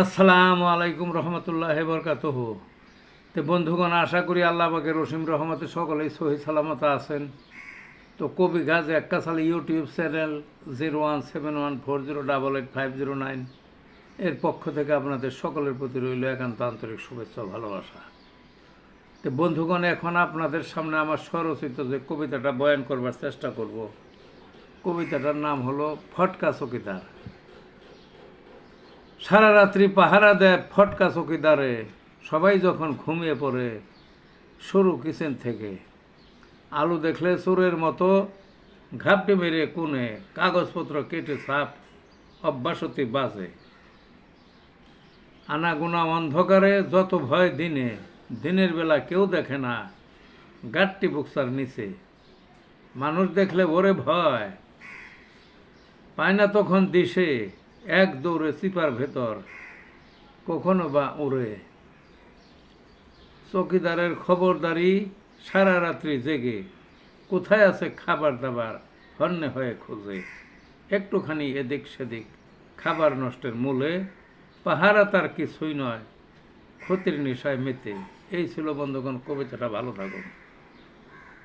আসসালামু আলাইকুম রহমতুল্লাহ বরকাতহ। তো বন্ধুগণ, আশা করি আল্লাহ রসিম রহমতে সকলেই সহি সালামত আছেন। তো কবি গাজ এক্কাশাল YouTube channel zero one seven one four zero double eight five zero nine এর পক্ষ থেকে আপনাদের সকলের প্রতি রইল একান্ত আন্তরিক শুভেচ্ছা ভালোবাসা। তো বন্ধুগণ, এখন আপনাদের সামনে আমার স্বরচিত যে কবিতাটা বয়ান করবার চেষ্টা করব, কবিতাটার নাম হলো ফটকা চকিদার। সারা রাত্রি পাহারা দেয় ফটকা চকিদারে। সবাই যখন ঘুমিয়ে পড়ে, সরু কিচেন থেকে। আলু দেখলে চোরের মতো ঘাপটে মেরে কোণে, কাগজপত্র কেটে সাপ অভ্যাসতি বাজে। আনাগুনা অন্ধকারে যত ভয় দিনে, দিনের বেলা কেউ দেখে না, গাট্টি বুকসার নিচে। মানুষ দেখলে ওরে ভয়, পায় না তখন দিশে। এক দৌড়ে চিপার ভেতর, কখনো বা উড়ে। চকিদারের খবরদারি সারা রাত্রি জেগে, কোথায় আছে খাবার দাবার হন্যে হয়ে খোঁজে। একটুখানি এদিক সেদিক খাবার নষ্টের মূলে, পাহারা তার কিছুই নয়, ক্ষতির নেশায় মেতে। এই ছিল বন্ধুগণ, কবিতাটা ভালো থাকুন।